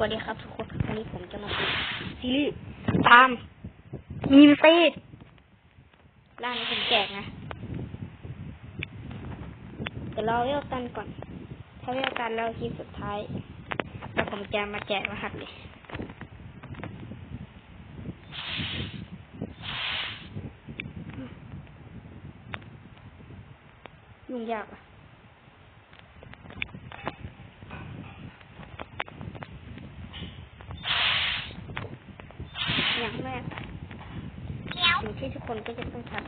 วัสดีครับทุกคนวันนี้ผมจะมาพูดซีรีส์ตามมีมซีดร่างนี้ผมแจกนะเดี๋ยวเราเลือกกันก่อน ถ้าเลือกกันแล้วคลิปสุดท้ายแล้วผมจะมาแจกรหัสเลยยุ่งยากอะ อย่างแรกสิ่งที่ทุก คนก็จะต้องทำ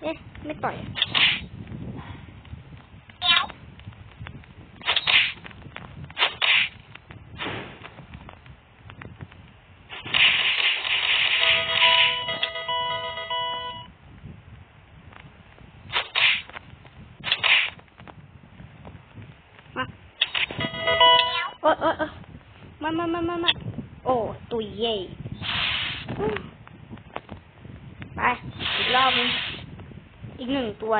เอ๊ะไม่ต่อยอะมาโอ๊ยโอ๊ยโอ๊ยมามามามามาโอ้ตุยเย่อืมไป อีกรอบนึง อีกหนึ่งตัว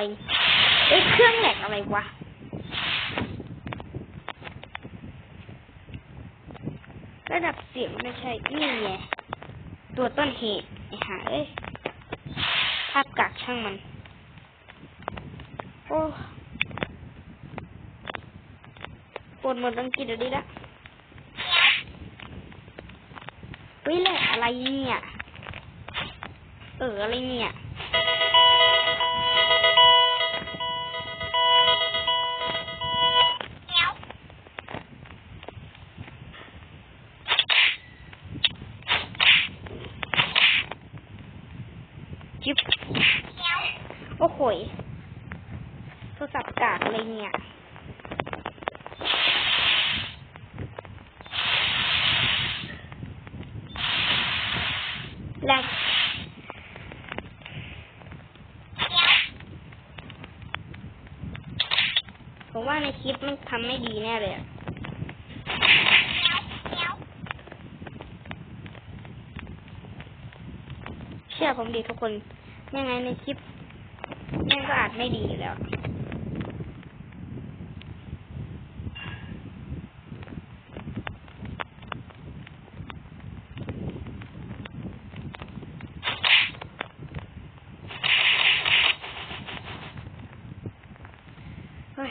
เอ้ยเครื่องแหลกอะไรวะระดับเสียงไม่ใช่ นี่ไง ตัวต้นเหตุไอ้ห่าเอ้ยภาพกากช่างมัน โอ้ปวดหมดอังกฤษเดี๋ยวนี้ละเฮ้ยแหละอะไรเนี่ย เอออะไรเนี่ย จิ๊บโอ้โหยโทรศัพท์กากอะไรเนี่ยแรกผมว่าในคลิปมันทำไม่ดีแน่เลยอะเชื่อผมดีทุกคน ยังไงในคลิปแม่งก็อาจไม่ดีอยู่แล้วเฮ้ย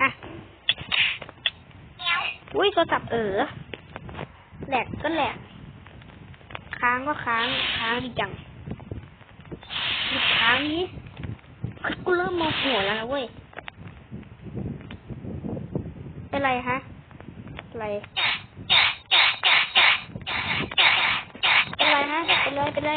อะ อุ้ย โทรศัพท์เออแหลกก็แหลกค้างก็ค้างค้างดีจังหยุดค้างนี้กูเริ่มโมโหแล้วนะเว้ยเป็นไรฮะอะไรเป็นไรฮะเป็นไรเป็นไร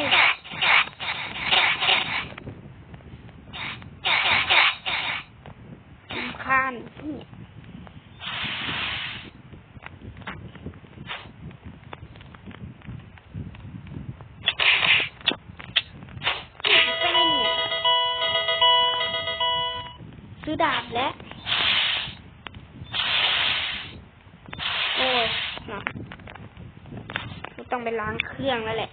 ซื้อดาบแล้วโอ้ยเนาะกูต้องไปล้างเครื่องแล้วแหละ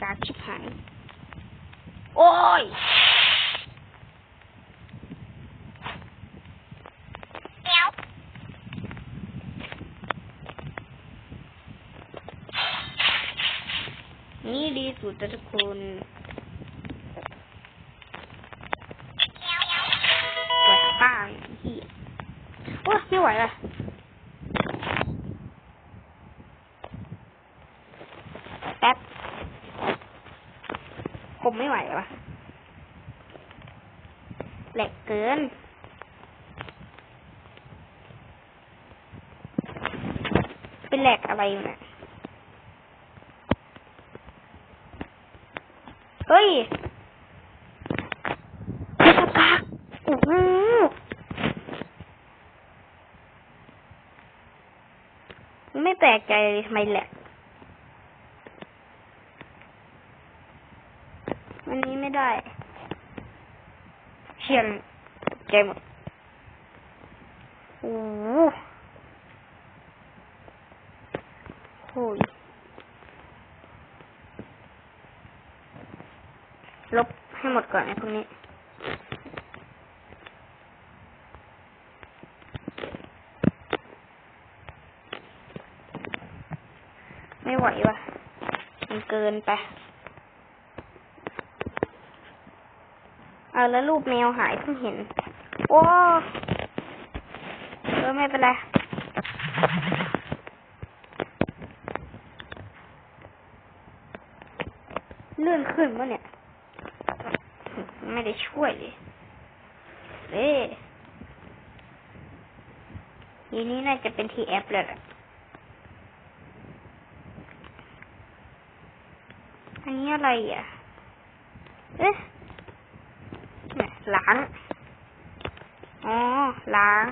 กากชิบหายโอ้ยนี่ดีสุดแล้วทุกคน โอ้ไม่ไหวละแป๊บ ผมไม่ไหววะแหลกเกินเป็นแหลกอะไรเนี่ยเฮ้ยเทศกากโอ้โหไม่แป ลกใจทำไมแหลกวันนี้ไม่ได้เชียนใจหมดโอ้โหโอ้ยลบให้หมดก่อนไอ้พวกนี้ ไม่ไหวว่ะ มันเกินไปเอาแล้วรูปแมวหายเพิ่งเห็น โอ้เออไม่เป็นไรเลื่อนขึ้นวะเนี่ย ไม่ได้ช่วยเลยเอ้ทีนี้น่าจะเป็นทีแอปเลยล่ะ อันนี้อะไรอะ เอ๊ะล้าง อ๋อ ล้าง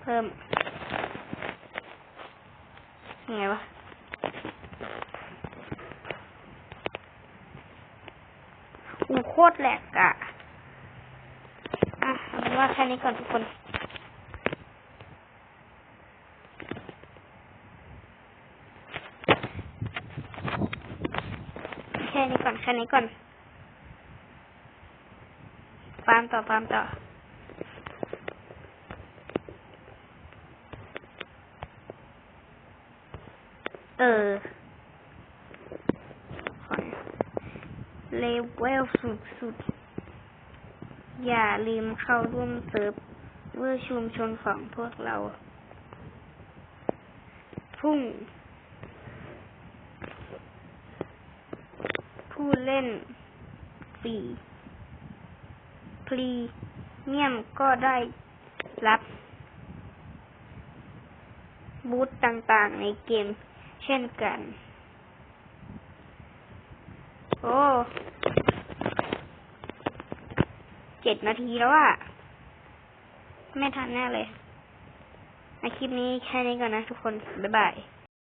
เพิ่ม ยังไงวะอูโคตรแหลกอะอะว่าแค่นี้ก่อนทุกคน แค่นี้ก่อน แค่นี้ก่อนฟาร์มต่อฟาร์มต่อเออเลเวลสุดสุด อย่าลืมเข้าร่วมเซิร์ฟเวอร์ชุมชนของพวกเรา พุ่ง ผู้เล่นฟรีพรีเมียมก็ได้รับ บูธต่างๆในเกมเช่นกัน โอ้เจ็ดนาทีแล้วอะไม่ทันแน่เลยในคลิปนี้แค่นี้ก่อนนะทุกคน บ๊ายบาย